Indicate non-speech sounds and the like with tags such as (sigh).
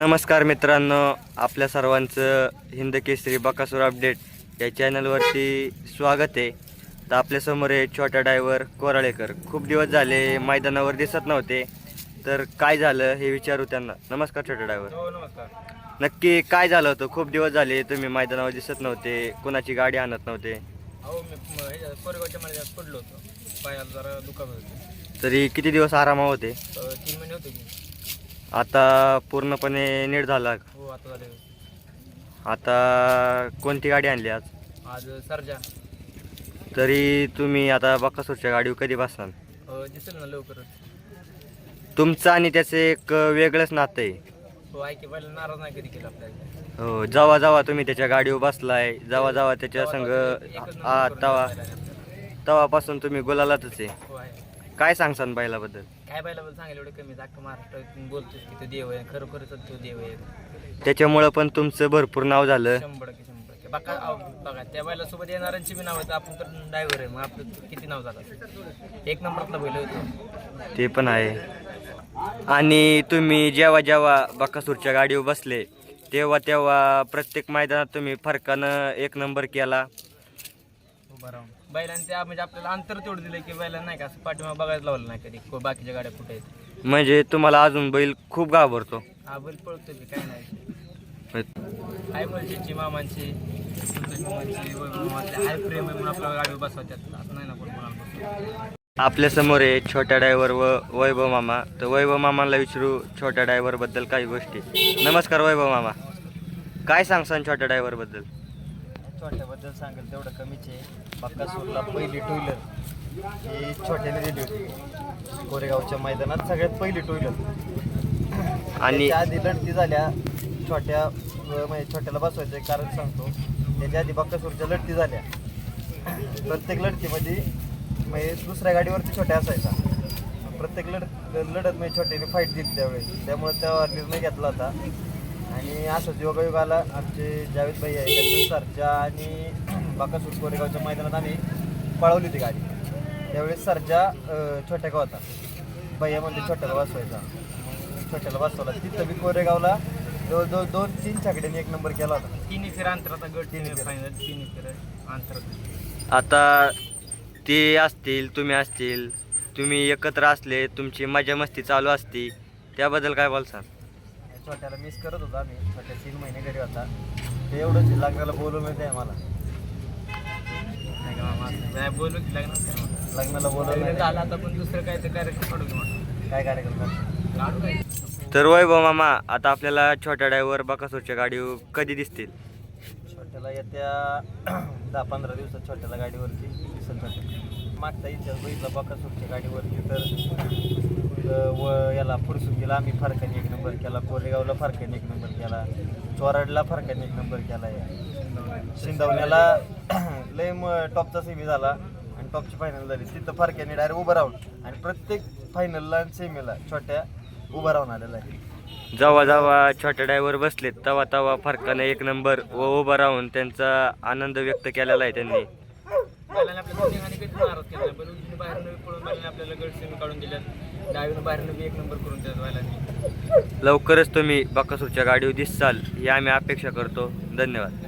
नमस्कार मित्रांनो आपल्या सर्वांचं हिंद केसरी बकासूर अपडेट या चॅनलवरती स्वागत आहे. तर आपल्यासमोर आहे छोटा डायव्हर कोराळेकर. खूप दिवस झाले मैदानावर दिसत नव्हते. तर काय झालं हे विचारू त्यांना. नमस्कार छोटा डायव्हर. हो नमस्कार. नक्की काय झालं होतं? खूप दिवस झाले तुम्ही मैदानावर दिसत नव्हते कोणाची गाडी आणत नव्हते. पडलो होतो. पायाला जरा दुखापत होती. तरी किती दिवस आरामा होते? तीन महिने होते आता पूर्णपणे नीट झाला. हो आता झाले आता कोणती गाडी आणली आज? आज सरजा. तरी तुम्ही आता बकासूरच्या गाडीवर कधी बसणार? अ, दिसेल ना लवकरच तुमचं आणि त्याचं एक वेगळंच नातं आहे. हो ऐके पहिला नाराज नाही कधी केला आपल्याला. हो जेव्हा जेव्हा तुम्ही त्याच्या गाडीवर बसलाय जेव्हा जेव्हा त्याच्या संग एकच आ नंबर करून तवा आपल्याला. तेव्हापासून तुम्ही गुलालातच आहे. हो आहे. काय सांगसान बैलाबद्दल? काय सांगायला एवढं कमी अख्खा महाराष्ट्रात बोलतोस की तो देव आहे खरोखरच तो देव आहे. त्याच्यामुळं पण तुमचं भरपूर नाव झालं. शंभर टक्के शंभर टक्के. बघा अहो, बघा त्या येणाऱ्यांची बी नाव आहेत आपण तर ड्रायव्हर आहे मग आपलं किती नाव झालं असेल? एक नंबरातला बैल होतो. ते पण आहे. आणि तुम्ही जेव्हा जेव्हा बकासूरच्या गाडीवर बसले तेव्हा तेव्हा प्रत्येक मैदानात तुम्ही फरकानं एक नंबर केला. उभा राहून. बैलांनी त्या म्हणजे आपल्याला अंतर तेवढं दिलं की बैलांना नाही का असं पाठीमाग बघायला लावलं नाही कधी. को- बाकीच्या गाड्या कुठे आहेत? म्हणजे तुम्हाला अजून बैल खूप घाबरतो. हा बैल पळतो की काय नाही. मामांची सुंदर मामांची वैभव मामांची हाय प्रेम आहे म्हणून आपल्याला गाडी बसवतात. असं नाही ना कोण कोणाला बसवत. आपल्यासमोर आहे छोट्या ड्रायव्हर व वैभव मामा. तर वैभव मामाला विचारू छोट्या ड्रायव्हरबद्दल काही गोष्टी. नमस्कार वैभव मामा. काय सांगसान छोट्या ड्रायव्हरबद्दल? छोट्याबद्दल सांगेल तेवढं कमीच आहे. बक्कासूरला पहिली टू व्हीलर ही छोट्याने दिली होती. कोरेगावच्या मैदानात सगळ्यात पहिली टू व्हीलर आणि आधी लढती झाल्या. छोट्या म्हणजे छोट्याला बसवायचं कारण सांगतो. त्याच्या आधी बक्कासूरच्या लढती झाल्या. प्रत्येक लढतीमध्ये म्हणजे दुसऱ्या गाडीवरती छोट्या असायचा. प्रत्येक लढ लढत म्हणजे छोट्याने फाईट दिली त्यावेळेस. त्यामुळे त्यावर निर्णय घेतला होता. आणि असंच योगायोग आला आमचे जावेद भाई आहे त्यांचं सरजा आणि बाकासूर कोरेगावच्या मैदानात आम्ही पळवली होती गाडी. त्यावेळेस सरजा छोट्या का होता भैया म्हणजे छोट्याला बसवायचा. छोट्याला बसवला. तिथं बी कोरेगावला जवळजवळ दोन तीन छाकड्यांनी एक नंबर केला होता. तिन्ही फेर अंतराचा गट तिन्ही फायनल तिन्ही फेर अंतर आता ते असतील तुम्ही असतील तुम्ही एकत्र असले तुमची मजा मस्ती चालू असती त्याबद्दल काय बोलसान आणि छोट्याला मिस करत होता आम्ही. छोट्या तीन महिने घरी होता. ते एवढंच लग्नाला मामा असं नाही बोलू की लग्न काय मामा. लग्नाला बोलवलं लग्न नाही. झालं आता पण दुसरं काय तर कार्यक्रम काढू की मग. काय कार्यक्रम करतो? काढू काय? तर वैभव मामा आता आपल्याला छोट्या ड्रायव्हर बकासूरच्या गाडीवर कधी दिसतील? छोट्याला येत्या (clears throat) दहा पंधरा दिवसात छोट्याला गाडीवरती दिसत होते मागचा इतिहास बघितला बकासूरच्या गाडीवरती तर अं, व याला फुरसुंगीला आम्ही फरकाने एक नंबर केला कोरेगावला फरकाने एक नंबर केला चोराडला फरकाने एक नंबर केला शिंदवण्याला (clears throat) लय म टॉपचा सेमी झाला आणि टॉपची फायनल झाली. तिथं फरक्याने डायरेक्ट उभं राहून आणि प्रत्येक फायनलला आणि सेमीला छोट्या उभं राहून आलेला आहे. जेव्हा जेव्हा छोट्या ड्रायव्हर बसलेत तेव्हा तेव्हा फरकानं एक नंबर व उभं राहून त्यांचा आनंद व्यक्त केलेला आहे त्यांनी. बैलाने आपल्या दोन्ही हानी कधी नाराज केला. नाही. पण उजवीने बाहेरनं बी पळून बैलाने आपल्याला गड सेमी काढून दिल्यात डावीनं बाहेरनं बी एक नंबर करून बैलांनी. लवकरच तुम्ही बकासूरच्या गाडीवर दिसाल ही आम्ही अपेक्षा करतो. धन्यवाद.